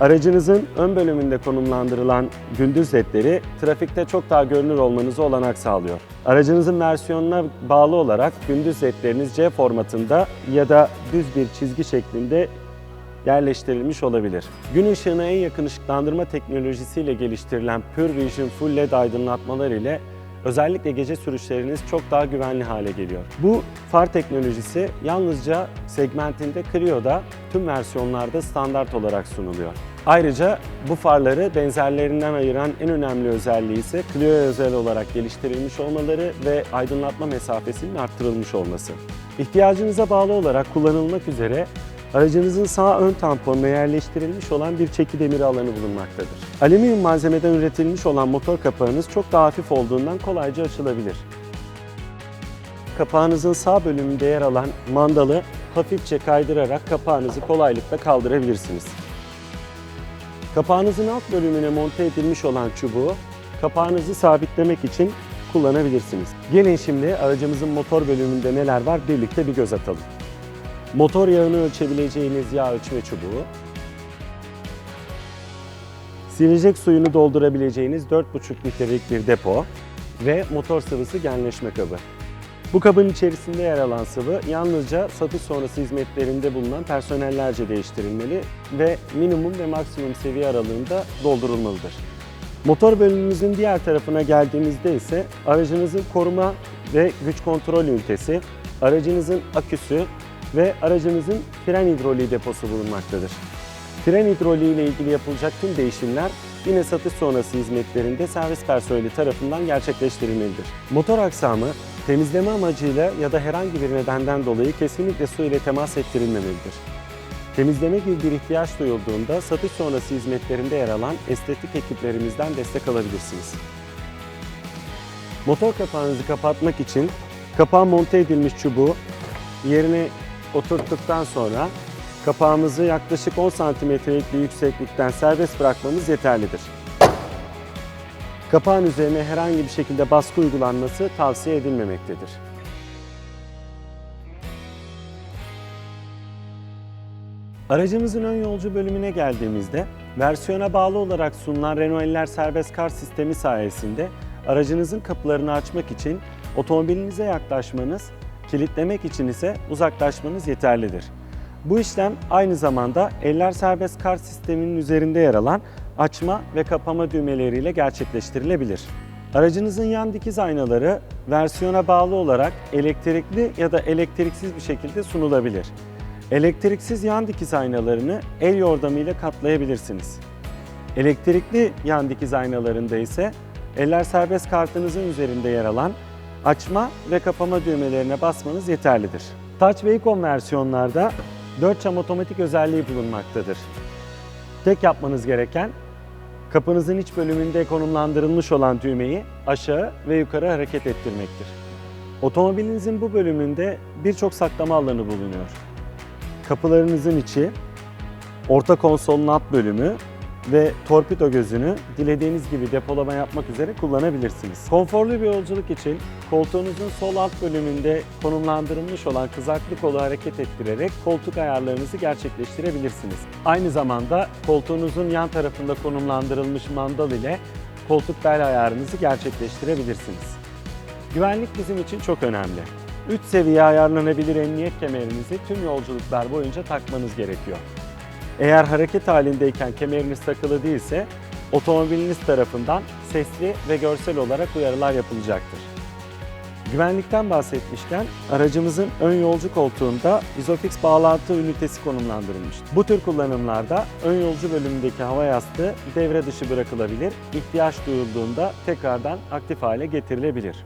Aracınızın ön bölümünde konumlandırılan gündüz ledleri trafikte çok daha görünür olmanızı olanak sağlıyor. Aracınızın versiyonuna bağlı olarak gündüz ledleriniz C formatında ya da düz bir çizgi şeklinde yerleştirilmiş olabilir. Gün ışığına en yakın ışıklandırma teknolojisiyle geliştirilen Pure Vision Full LED aydınlatmalar ile özellikle gece sürüşleriniz çok daha güvenli hale geliyor. Bu far teknolojisi yalnızca segmentinde Clio'da tüm versiyonlarda standart olarak sunuluyor. Ayrıca bu farları benzerlerinden ayıran en önemli özelliği ise Clio'ya özel olarak geliştirilmiş olmaları ve aydınlatma mesafesinin arttırılmış olması. İhtiyacınıza bağlı olarak kullanılmak üzere Aracınızın sağ ön tamponuna yerleştirilmiş olan bir çeki demiri alanı bulunmaktadır. Alüminyum malzemeden üretilmiş olan motor kapağınız çok daha hafif olduğundan kolayca açılabilir. Kapağınızın sağ bölümünde yer alan mandalı hafifçe kaydırarak kapağınızı kolaylıkla kaldırabilirsiniz. Kapağınızın alt bölümüne monte edilmiş olan çubuğu kapağınızı sabitlemek için kullanabilirsiniz. Gelin şimdi aracımızın motor bölümünde neler var birlikte bir göz atalım. Motor yağını ölçebileceğiniz yağ ölçme çubuğu, silecek suyunu doldurabileceğiniz 4,5 litrelik bir depo ve motor sıvısı genleşme kabı. Bu kabın içerisinde yer alan sıvı yalnızca satış sonrası hizmetlerinde bulunan personellerce değiştirilmeli ve minimum ve maksimum seviye aralığında doldurulmalıdır. Motor bölümümüzün diğer tarafına geldiğimizde ise aracınızın koruma ve güç kontrol ünitesi, aracınızın aküsü ve aracınızın fren hidroliği deposu bulunmaktadır. Fren hidroliği ile ilgili yapılacak tüm değişimler yine satış sonrası hizmetlerinde servis personeli tarafından gerçekleştirilmelidir. Motor aksamı temizleme amacıyla ya da herhangi bir nedenden dolayı kesinlikle su ile temas ettirilmemelidir. Temizleme gibi bir ihtiyaç duyulduğunda satış sonrası hizmetlerinde yer alan estetik ekiplerimizden destek alabilirsiniz. Motor kapağınızı kapatmak için kapağa monte edilmiş çubuğu yerine oturttuktan sonra kapağımızı yaklaşık 10 santimetrelik bir yükseklikten serbest bırakmamız yeterlidir. Kapağın üzerine herhangi bir şekilde baskı uygulanması tavsiye edilmemektedir. Aracımızın ön yolcu bölümüne geldiğimizde versiyona bağlı olarak sunulan Renault Eller serbest kar sistemi sayesinde aracınızın kapılarını açmak için otomobilinize yaklaşmanız, kilitlemek için ise uzaklaşmanız yeterlidir. Bu işlem aynı zamanda eller serbest kar sisteminin üzerinde yer alan açma ve kapama düğmeleriyle gerçekleştirilebilir. Aracınızın yan dikiz aynaları versiyona bağlı olarak elektrikli ya da elektriksiz bir şekilde sunulabilir. Elektriksiz yan dikiz aynalarını el yordamıyla katlayabilirsiniz. Elektrikli yan dikiz aynalarında ise eller serbest kartınızın üzerinde yer alan açma ve kapama düğmelerine basmanız yeterlidir. Touch ve Icon versiyonlarda 4 çam otomatik özelliği bulunmaktadır. Tek yapmanız gereken kapınızın iç bölümünde konumlandırılmış olan düğmeyi aşağı ve yukarı hareket ettirmektir. Otomobilinizin bu bölümünde birçok saklama alanı bulunuyor. Kapılarınızın içi, orta konsolun alt bölümü ve torpido gözünü dilediğiniz gibi depolama yapmak üzere kullanabilirsiniz. Konforlu bir yolculuk için koltuğunuzun sol alt bölümünde konumlandırılmış olan kızaklı kolu hareket ettirerek koltuk ayarlarınızı gerçekleştirebilirsiniz. Aynı zamanda koltuğunuzun yan tarafında konumlandırılmış mandal ile koltuk bel ayarınızı gerçekleştirebilirsiniz. Güvenlik bizim için çok önemli. 3 seviye ayarlanabilir emniyet kemerinizi tüm yolculuklar boyunca takmanız gerekiyor. Eğer hareket halindeyken kemeriniz takılı değilse otomobiliniz tarafından sesli ve görsel olarak uyarılar yapılacaktır. Güvenlikten bahsetmişken aracımızın ön yolcu koltuğunda Isofix bağlantı ünitesi konumlandırılmıştır. Bu tür kullanımlarda ön yolcu bölümündeki hava yastığı devre dışı bırakılabilir, ihtiyaç duyulduğunda tekrardan aktif hale getirilebilir.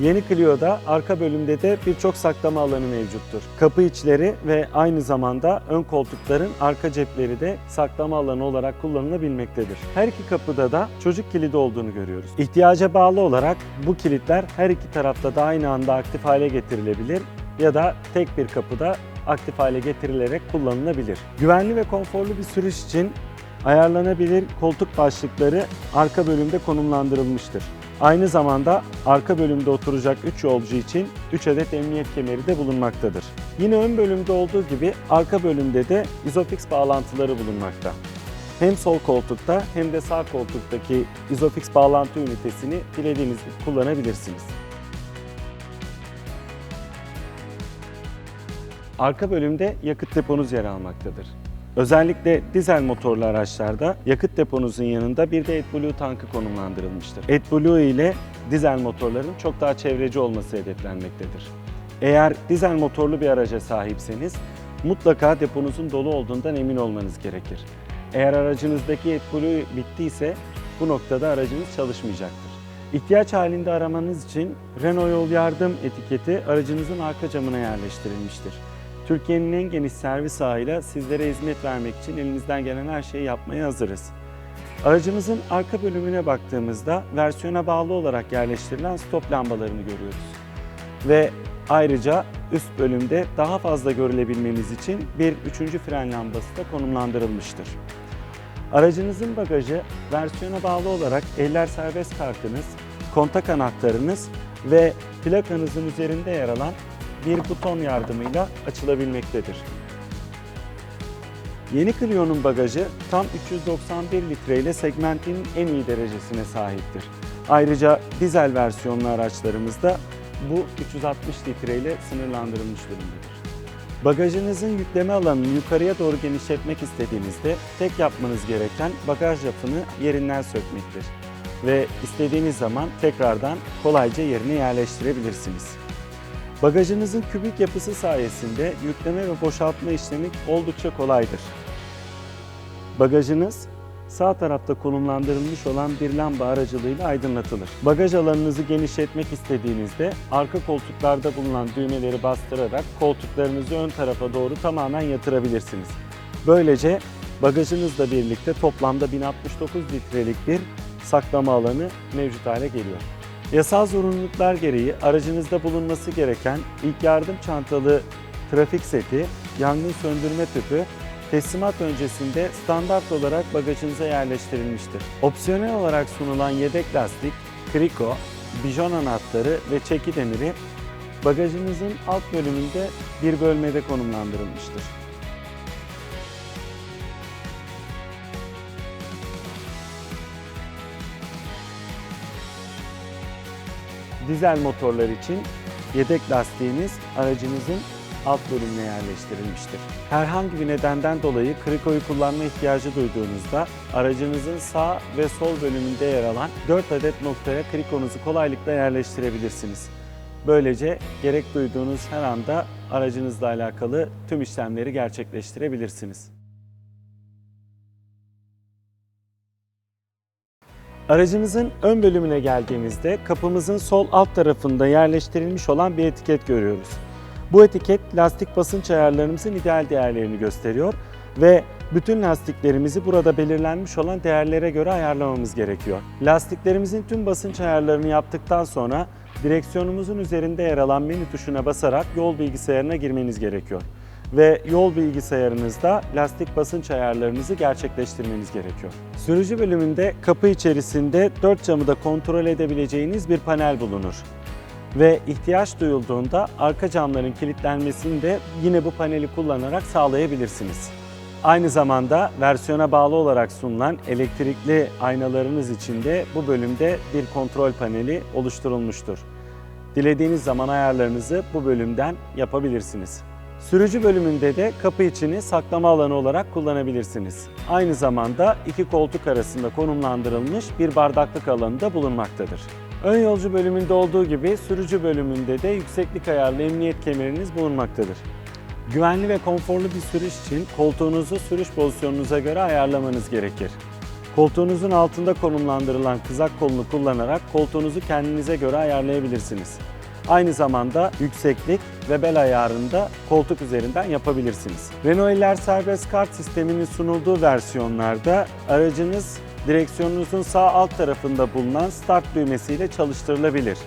Yeni Clio'da arka bölümde de birçok saklama alanı mevcuttur. Kapı içleri ve aynı zamanda ön koltukların arka cepleri de saklama alanı olarak kullanılabilmektedir. Her iki kapıda da çocuk kilidi olduğunu görüyoruz. İhtiyaca bağlı olarak bu kilitler her iki tarafta da aynı anda aktif hale getirilebilir ya da tek bir kapıda aktif hale getirilerek kullanılabilir. Güvenli ve konforlu bir sürüş için ayarlanabilir koltuk başlıkları arka bölümde konumlandırılmıştır. Aynı zamanda arka bölümde oturacak 3 yolcu için 3 adet emniyet kemeri de bulunmaktadır. Yine ön bölümde olduğu gibi arka bölümde de Isofix bağlantıları bulunmakta. Hem sol koltukta hem de sağ koltuktaki Isofix bağlantı ünitesini dilediğiniz kullanabilirsiniz. Arka bölümde yakıt deponuz yer almaktadır. Özellikle dizel motorlu araçlarda yakıt deponuzun yanında bir de AdBlue tankı konumlandırılmıştır. AdBlue ile dizel motorların çok daha çevreci olması hedeflenmektedir. Eğer dizel motorlu bir araca sahipseniz mutlaka deponuzun dolu olduğundan emin olmanız gerekir. Eğer aracınızdaki AdBlue bittiyse bu noktada aracınız çalışmayacaktır. İhtiyaç halinde aramanız için Renault Yol Yardım etiketi aracınızın arka camına yerleştirilmiştir. Türkiye'nin en geniş servis ağıyla sizlere hizmet vermek için elimizden gelen her şeyi yapmaya hazırız. Aracımızın arka bölümüne baktığımızda versiyona bağlı olarak yerleştirilen stop lambalarını görüyoruz. Ve ayrıca üst bölümde daha fazla görülebilmeniz için bir üçüncü fren lambası da konumlandırılmıştır. Aracınızın bagajı versiyona bağlı olarak eller serbest kartınız, kontak anahtarınız ve plakanızın üzerinde yer alan bir buton yardımıyla açılabilmektedir. Yeni Clio'nun bagajı tam 391 litre ile segmentin en iyi derecesine sahiptir. Ayrıca dizel versiyonlu araçlarımızda bu 360 litre ile sınırlandırılmış durumdadır. Bagajınızın yükleme alanını yukarıya doğru genişletmek istediğinizde tek yapmanız gereken bagaj rafını yerinden sökmektir ve istediğiniz zaman tekrardan kolayca yerine yerleştirebilirsiniz. Bagajınızın kübik yapısı sayesinde yükleme ve boşaltma işlemi oldukça kolaydır. Bagajınız sağ tarafta konumlandırılmış olan bir lamba aracılığıyla aydınlatılır. Bagaj alanınızı genişletmek istediğinizde arka koltuklarda bulunan düğmeleri bastırarak koltuklarınızı ön tarafa doğru tamamen yatırabilirsiniz. Böylece bagajınızla birlikte toplamda 1069 litrelik bir saklama alanı mevcut hale geliyor. Yasal zorunluluklar gereği aracınızda bulunması gereken ilk yardım çantalı trafik seti, yangın söndürme tüpü, teslimat öncesinde standart olarak bagajınıza yerleştirilmiştir. Opsiyonel olarak sunulan yedek lastik, kriko, bijon anahtarı ve çeki demiri bagajınızın alt bölümünde bir bölmede konumlandırılmıştır. Dizel motorlar için yedek lastiğiniz aracınızın alt bölümüne yerleştirilmiştir. Herhangi bir nedenden dolayı krikoyu kullanma ihtiyacı duyduğunuzda aracınızın sağ ve sol bölümünde yer alan 4 adet noktaya krikonuzu kolaylıkla yerleştirebilirsiniz. Böylece gerek duyduğunuz her anda aracınızla alakalı tüm işlemleri gerçekleştirebilirsiniz. Aracımızın ön bölümüne geldiğimizde kapımızın sol alt tarafında yerleştirilmiş olan bir etiket görüyoruz. Bu etiket lastik basınç ayarlarımızın ideal değerlerini gösteriyor ve bütün lastiklerimizi burada belirlenmiş olan değerlere göre ayarlamamız gerekiyor. Lastiklerimizin tüm basınç ayarlarını yaptıktan sonra direksiyonumuzun üzerinde yer alan menü tuşuna basarak yol bilgisayarına girmeniz gerekiyor. Ve yol bilgisayarınızda lastik basınç ayarlarınızı gerçekleştirmeniz gerekiyor. Sürücü bölümünde kapı içerisinde dört camı da kontrol edebileceğiniz bir panel bulunur ve ihtiyaç duyulduğunda arka camların kilitlenmesini de yine bu paneli kullanarak sağlayabilirsiniz. Aynı zamanda versiyona bağlı olarak sunulan elektrikli aynalarınız için de bu bölümde bir kontrol paneli oluşturulmuştur. Dilediğiniz zaman ayarlarınızı bu bölümden yapabilirsiniz. Sürücü bölümünde de kapı içini saklama alanı olarak kullanabilirsiniz. Aynı zamanda iki koltuk arasında konumlandırılmış bir bardaklık alanı da bulunmaktadır. Ön yolcu bölümünde olduğu gibi sürücü bölümünde de yükseklik ayarlı emniyet kemeriniz bulunmaktadır. Güvenli ve konforlu bir sürüş için koltuğunuzu sürüş pozisyonunuza göre ayarlamanız gerekir. Koltuğunuzun altında konumlandırılan kızak kolunu kullanarak koltuğunuzu kendinize göre ayarlayabilirsiniz. Aynı zamanda yükseklik ve bel ayarını da koltuk üzerinden yapabilirsiniz. Renault Eller serbest kart sisteminin sunulduğu versiyonlarda aracınız direksiyonunuzun sağ alt tarafında bulunan start düğmesiyle çalıştırılabilir.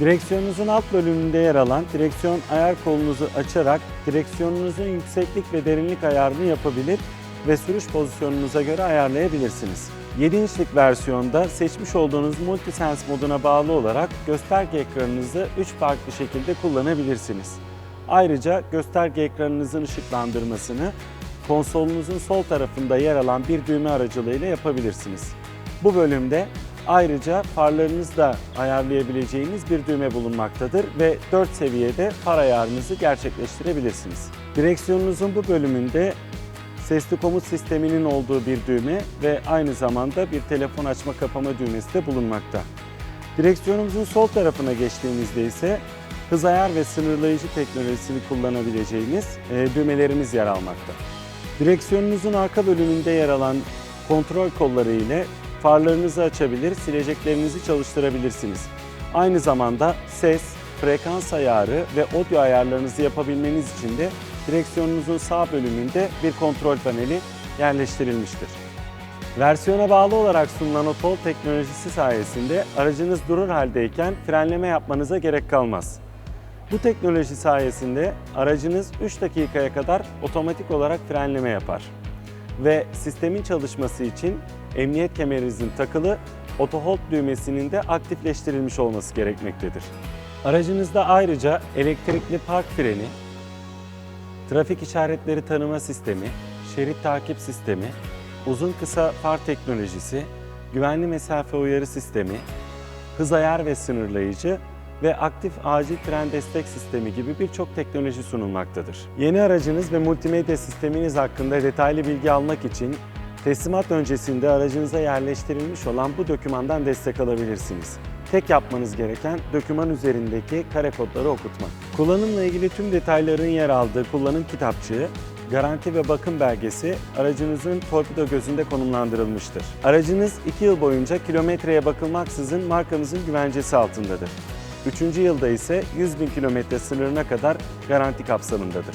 Direksiyonunuzun alt bölümünde yer alan direksiyon ayar kolunuzu açarak direksiyonunuzun yükseklik ve derinlik ayarını yapabilir ve sürüş pozisyonunuza göre ayarlayabilirsiniz. 7 inçlik versiyonda seçmiş olduğunuz Multisense moduna bağlı olarak gösterge ekranınızı 3 farklı şekilde kullanabilirsiniz. Ayrıca gösterge ekranınızın ışıklandırmasını konsolunuzun sol tarafında yer alan bir düğme aracılığıyla yapabilirsiniz. Bu bölümde ayrıca farlarınızı da ayarlayabileceğiniz bir düğme bulunmaktadır ve 4 seviyede far ayarınızı gerçekleştirebilirsiniz. Direksiyonunuzun bu bölümünde sesli komut sisteminin olduğu bir düğme ve aynı zamanda bir telefon açma kapama düğmesi de bulunmakta. Direksiyonumuzun sol tarafına geçtiğimizde ise hız ayar ve sınırlayıcı teknolojisini kullanabileceğimiz e, düğmelerimiz yer almakta. Direksiyonunuzun arka bölümünde yer alan kontrol kolları ile farlarınızı açabilir, sileceklerinizi çalıştırabilirsiniz. Aynı zamanda ses, frekans ayarı ve audio ayarlarınızı yapabilmeniz için de direksiyonunuzun sağ bölümünde bir kontrol paneli yerleştirilmiştir. Versiyona bağlı olarak sunulan otol teknolojisi sayesinde aracınız durur haldeyken frenleme yapmanıza gerek kalmaz. Bu teknoloji sayesinde aracınız 3 dakikaya kadar otomatik olarak frenleme yapar. Ve sistemin çalışması için emniyet kemerinizin takılı Auto Hold düğmesinin de aktifleştirilmiş olması gerekmektedir. Aracınızda ayrıca elektrikli park freni, trafik işaretleri tanıma sistemi, şerit takip sistemi, uzun kısa far teknolojisi, güvenli mesafe uyarı sistemi, hız ayar ve sınırlayıcı ve aktif acil fren destek sistemi gibi birçok teknoloji sunulmaktadır. Yeni aracınız ve multimedya sisteminiz hakkında detaylı bilgi almak için teslimat öncesinde aracınıza yerleştirilmiş olan bu dokümandan destek alabilirsiniz. Tek yapmanız gereken doküman üzerindeki kare kodları okutmak. Kullanımla ilgili tüm detayların yer aldığı kullanım kitapçığı garanti ve bakım belgesi aracınızın torpido gözünde konumlandırılmıştır. Aracınız 2 yıl boyunca kilometreye bakılmaksızın markamızın güvencesi altındadır. 3. yılda ise 100 bin kilometre sınırına kadar garanti kapsamındadır.